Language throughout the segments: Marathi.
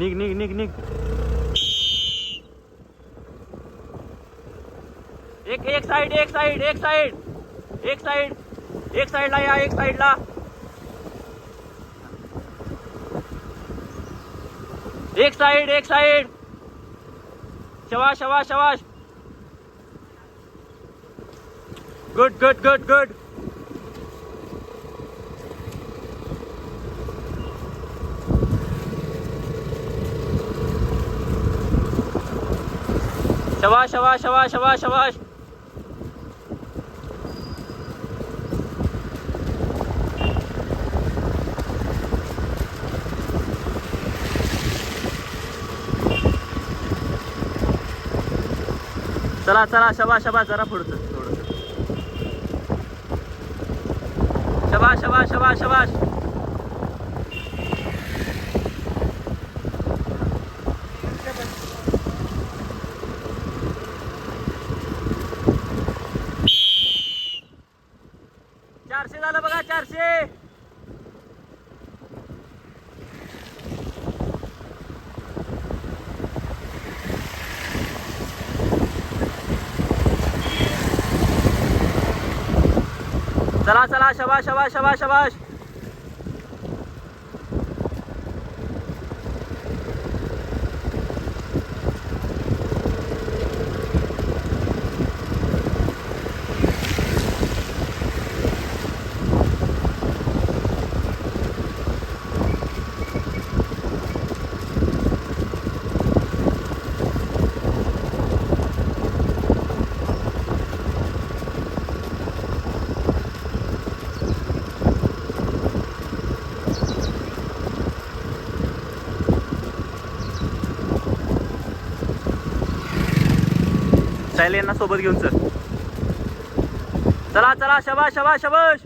निघ निघ निघ निघ एक एक साइड एक साइड एक साइड एक साइड एक साइडला या, एक साइडला एक साइड एक साइड शबाश शबाश शबाश। Good good good good Yavaş yavaş yavaş yavaş yavaş. चला चला शबा शबा जरा पुढचं थोडस शबा शबा शबा शबाश चला चला शबाश शबाश शबाश शबाश. साहिल यांना सोबत घेऊन चल. चला चला शबा शबा शबाश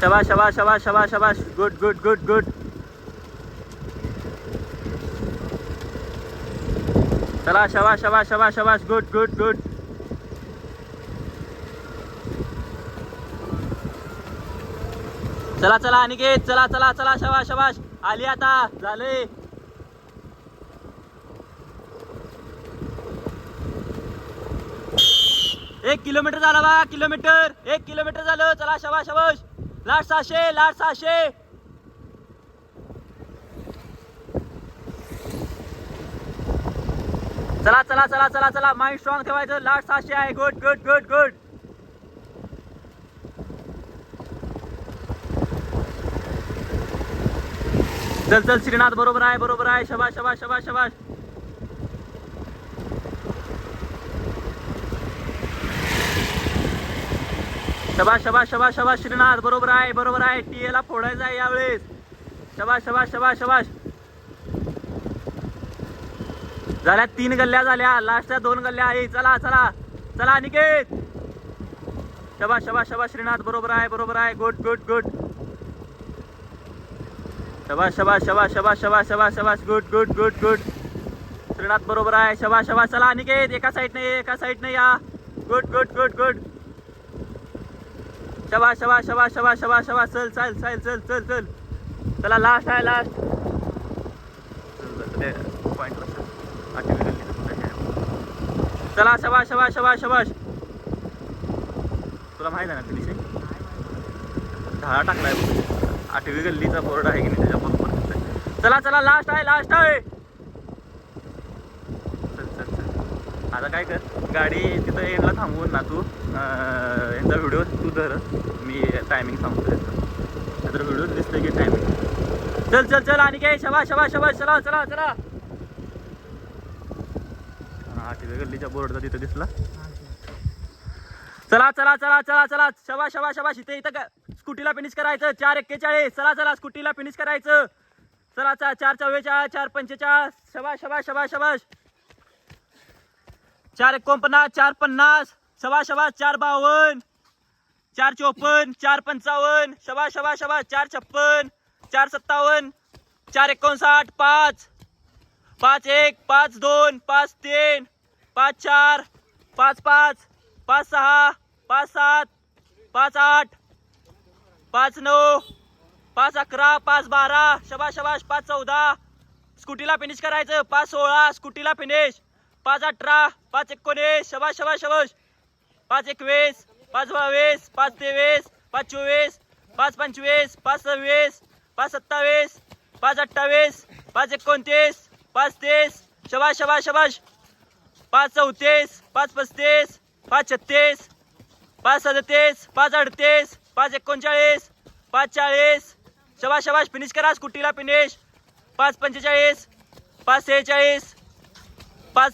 शबा शबा शबा शबा शबाश गुड गुड गुड गुड चला शबाश शबाश शबाश शबाश गुड गुड गुड चला चला अनिकेत चला चला चला शबाश शबाश आली आता. झाले एक किलोमीटर झाला बा किलोमीटर. एक किलोमीटर झालं. चला शबाश शबाश लाट सहाशे लाट सहाशे. चला चला चला चला चला. माइंड स्ट्रॉंग ठेवायचं. लास्ट सहाशे आहे. गुड गुड गुड गुड चल चल श्रीनाथ बरोबर आहे बरोबर आहे. शबाश शबाश शबाश शबाश शबाश शबाश शबाश शबाश श्रीनाथ बरोबर आहे बरोबर आहे. टीएला फोडायचं आहे यावेळेस. शबाश शबाश शबाश शबाश झाल्या तीन गल्ल्या झाल्या लास्टच्या दोन गल्ल्या आहे चला चला चला अनिकेत शबा शबा शबा श्रीनाथ बरोबर आहे बरोबर आहे गुड गुड गुड शबा शबा शबा शबा शबा शबा शबाश good good good good Shrinath बरोबर आहे शबा शबा चला अनिकेत एका साईडने एका साईडने या गुड गुड गुड गुड शबा शबा शबा शबा शबा शबा चल चल चल चल चल चल चला लास्ट आहे लास्ट चला शबाश शबाश शबाश शबाश. तुला माहीत आहे ना ते विषय ढाळा टाकलाय आठवी गल्लीचा बोर्ड आहे की नाही त्याच्या बरोबर चला चला लास्ट आहे लास्ट आहे. चल चल चल. आता काय कर गाडी तिथं एंडला थांबवून ना तू. यांचा व्हिडिओ तू धर. मी टायमिंग सांगतो त्याचा. तर व्हिडिओ दिसतोय की टायमिंग चल चल चल आणि काय? शबा शबा शबा चला चला चला. गल्लीच्या बोर्डचा तिथं दिसला. चला चला चला चला चला. शबाश शवा शबाश इथे इथं का स्कूटीला फिनिश करायचं. चार एक्केचाळीस. चला चला स्कूटीला फिनिश करायचं. चला चा चार चव्वेचाळीस चार पंचेचाळीस. शबाश शबा शबा शबाश चार एकोणपन्नास चार पन्नास. शबाश शबाश चार बावन्न. चार चोपन्न चार पंचावन्न. शबाश शवा शबा चार छप्पन चार सत्तावन्न. चार एकोणसाठ पाच. पाच एक पाच दोन पाच तीन. पाच चार पाच पाच पाच सहा पाच सात पाच आठ पाच नऊ पाच अकरा पाच बारा शबाश शबाश पाच चौदा. स्कूटीला फिनिश करायचं. पाच सोळा स्कूटीला फिनिश पाच अठरा पाच एकोणीस शबाश शबाश शबाश. पाच एकवीस पाच बावीस पाच तेवीस पाच चोवीस पाच पंचवीस पाच सव्वीस पाच सत्तावीस पाच अठ्ठावीस पाच एकोणतीस पाच तीस. शबाश शबाश शबाश. पाच चौतीस पाच पस्तीस पाच छत्तीस पाच सदतीस पाच अडतीस पाच एकोणचाळीस पाच चाळीस. शबाश शबाश फिनिश करा स्कूटीला फिनिश पाच पंचेचाळीस पाच सेहेचाळीस पाच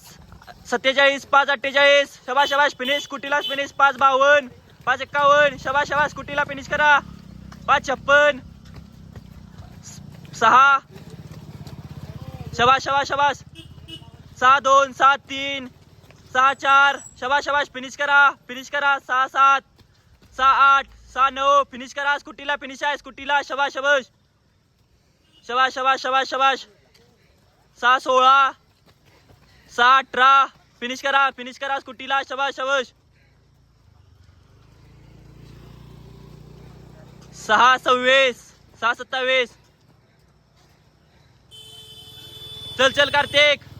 सत्तेचाळीस पाच अठ्ठेचाळीस. शबाश शबाश फिनिश स्कुटीला फिनिश पाच बावन्न पाच एक्कावन्न शबाश शबाश स्कूटीला फिनिश करा. पाच छप्पन सहा. शबाश शबाश शबाश सहा दोन सहा तीन. सहा चार. शबाश शबाश फिनिश करा. फिनिश करा. सहा सात. सहा आठ. सहा नऊ. फिनिश करा. स्कूटीला फिनिश आहे. स्कूटीला. शबाश शबाश शबाश शबाश शबाश शबाश सहा सोळा. सहा अठरा. फिनिश करा. फिनिश करा. स्कूटीला. शबाश शबाश सहा सव्वीस. सहा सत्तावीस. चल चल कार्तिक.